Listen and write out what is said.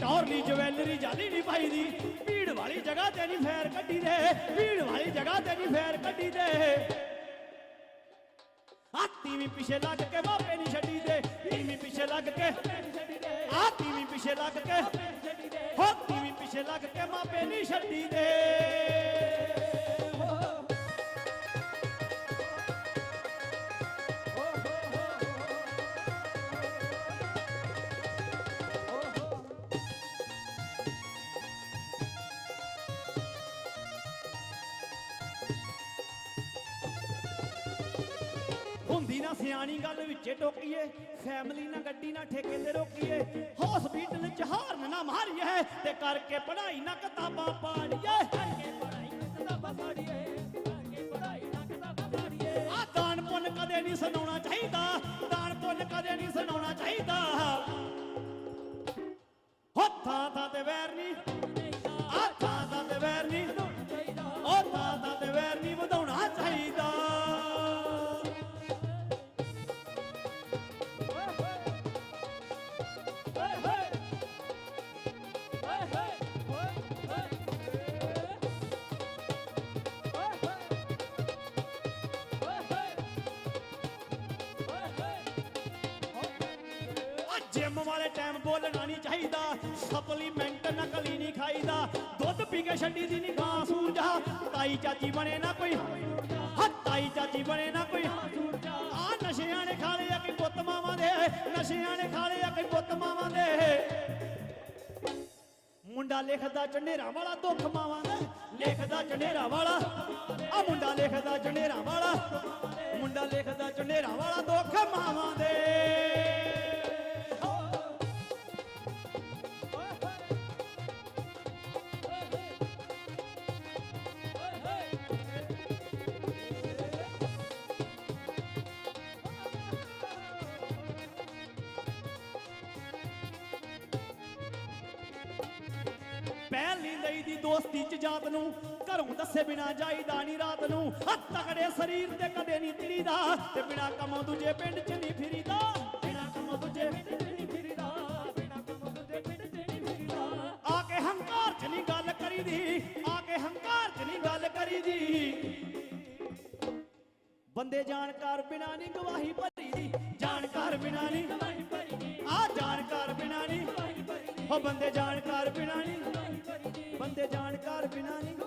ਟੌਰਲੀ jewellery ਜਾਲੀ ਨਹੀਂ ਪਾਈ ਭੀੜ ਵਾਲੀ ਜਗ੍ਹਾ ਤੇ ਨਹੀਂ ਫੇਰ ਕੱਢੀ ਦੇ ਭੀੜ ਵਾਲੀ ਜਗ੍ਹਾ ਤੇ ਨਹੀਂ ਫੇਰ ਕੱਢੀ ਦੇ ਆਤੀ ਵੀ ਪਿੱਛੇ ਲੱਗ ਕੇ ਮਾਪੇ ਨਹੀਂ ਛੱਡੀ ਦੇ ਤੀਵੀਂ ਪਿਛੇ ਲੱਗ ਕੇ ਆ ਵੀ ਪਿੱਛੇ ਲੱਗ ਕੇ, ਹੋ ਤੀਵੀਂ ਪਿੱਛੇ ਲੱਗ ਕੇ ਮਾਪੇ ਨਹੀਂ ਛੱਡੀ ਦੇ ਹੁੰਦੀ ਨਾ ਸਿਆਣੀ ਗੱਲ ਵਿੱਚੇ ਟੋਕੀਏ ਫੈਮਿਲੀ ਨਾ ਗੱਡੀ ਨਾ ਠੇਕੇ ਤੇ ਰੋਕੀਏ ਹਸਪੀਟਲ ਚ ਹਾਰਨ ਨਾ ਮਾਰੀਏ ਤੇ ਕਰਕੇ ਪੜ੍ਹਾਈ ਨਾ ਕਿਤਾਬਾਂ ਪਾੜੀਏ। ਕਰਕੇ ਪੜ੍ਹਾਈ ਨਾ ਕਿਤਾਬਾਂ ਪਾੜੀਏ ਕਰਕੇ ਪੜ੍ਹਾਈ ਨਾ ਕਿਤਾਬਾਂ ਪਾੜੀਏ। ਜਿਮ ਵਾਲੇ ਟਾਈਮ ਬੋਲਣਾ ਨਹੀਂ ਚਾਹੀਦਾ। ਸਪਲੀਮੈਂਟ ਨਕਲੀ ਨਹੀਂ ਖਾਈਦਾ। ਦੁੱਧ ਪੀ ਕੇ ਛੱਡੀ ਦੀ ਨਹੀਂ ਗਾਂ ਸੂਰਜਾ। ਤਾਈ ਚਾਚੀ ਬਣੇ ਨਾ ਕੋਈ ਹਾਂ, ਤਾਈ ਚਾਚੀ ਬਣੇ ਨਾ ਕੋਈ ਆ ਨਸ਼ਿਆਂ ਨੇ ਖਾ ਲਿਆ ਕਿ ਪੁੱਤ ਮਾਵਾਂ ਦੇ। ਨਸ਼ਿਆਂ ਨੇ ਖਾ ਲਿਆ ਕਿ ਪੁੱਤ ਮਾਵਾਂ ਦੇ। ਮੁੰਡਾ ਲਿਖਦਾ ਚੰਡੇਰਾ ਵਾਲਾ ਦੁੱਖ ਮਾਵਾਂ ਦਾ। ਲਿਖਦਾ ਚੰਡੇਰਾ ਵਾਲਾ ਆ ਮੁੰਡਾ ਲਿਖਦਾ ਚੰਡੇਰਾ ਵਾਲਾ। ਮੁੰਡਾ ਲਿਖਦਾ ਚੰਡੇਰਾ ਵਾਲਾ ਦੁੱਖ ਮਾਵਾਂ ਦੇ ਦੋਸਤੀ ਚ ਜਾਤ ਨੂੰ, ਘਰੋਂ ਦੱਸੇ ਬਿਨਾ ਜਾਈਦਾ ਨਹੀਂ ਰਾਤ ਨੂੰ। ਹੱਥ ਤਕੜੇ ਸਰੀਰ ਤੇ ਕਦੇ ਨਹੀਂ ਤਿਰੀਦਾ, ਤੇ ਬਿਨਾ ਕੰਮੋਂ ਦੂਜੇ ਪਿੰਡ ਚ ਨਹੀਂ ਫਿਰੀਦਾ। ਬਿਨਾ ਕੰਮੋਂ ਦੂਜੇ ਪਿੰਡ ਚ ਨਹੀਂ ਫਿਰੀਦਾ, ਬਿਨਾ ਕੰਮੋਂ ਦੂਜੇ ਪਿੰਡ ਚ ਨਹੀਂ ਫਿਰੀਦਾ। ਆ ਕੇ ਹੰਕਾਰ ਚ ਨਹੀਂ ਗੱਲ ਕਰੀਦੀ, ਆ ਕੇ ਹੰਕਾਰ ਚ ਨਹੀਂ ਗੱਲ ਕਰੀਦੀ। ਬੰਦੇ ਜਾਣਕਾਰ ਬਿਨਾ ਨਹੀਂ ਗਵਾਹੀ ਭਰੀ ਦੀ ਜਾਣਕਾਰ ਬਿਨਾ ਨਹੀਂ ਗਵਾਹੀ ਭਰੀ ਦੀ ਆ ਜਾਣਕਾਰ ਬਿਨਾ ਨਹੀਂ ਗਵਾਹੀ ਭਰੀ ਦੀ ਹੋ ਬੰਦੇ ਜਾਣਕਾਰ ਬਿਨਾ ਜਾਣਕਾਰ ਬਿਨਾ ਨਹੀਂ